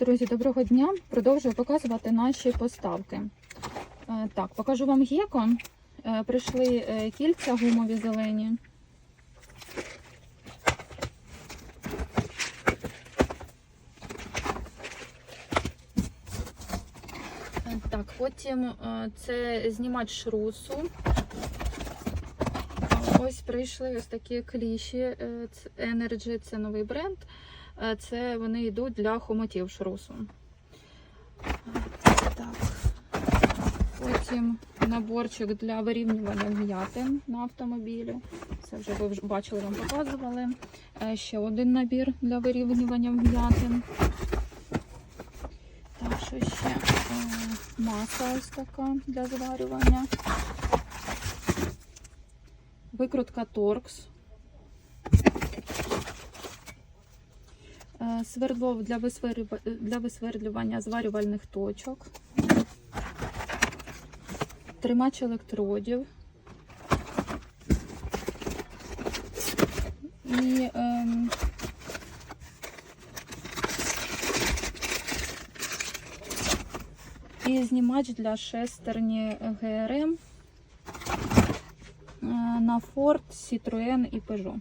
Друзі, доброго дня! Продовжую показувати наші поставки. Е, Так, покажу вам геко. Е, Прийшли е, кільця гумові зелені. Так, потім це знімач шрусу. Ось прийшли ось такі кліші Energy, це новий бренд. Е, Це вони йдуть для хомотів шрусу. Так. Потім наборчик для вирівнювання вм'ятин на автомобілі. Це вже ви бачили, вам показували. Е, Ще один набір для вирівнювання вм'ятин. Так, що ще Е, маса ось така для зварювання. Викрутка торкс. Свердло для, для висвердлювання зварювальних точок. Тримач електродів. І ем, і знімач для шестерні ГРМ е, на Ford, Citroën і Peugeot.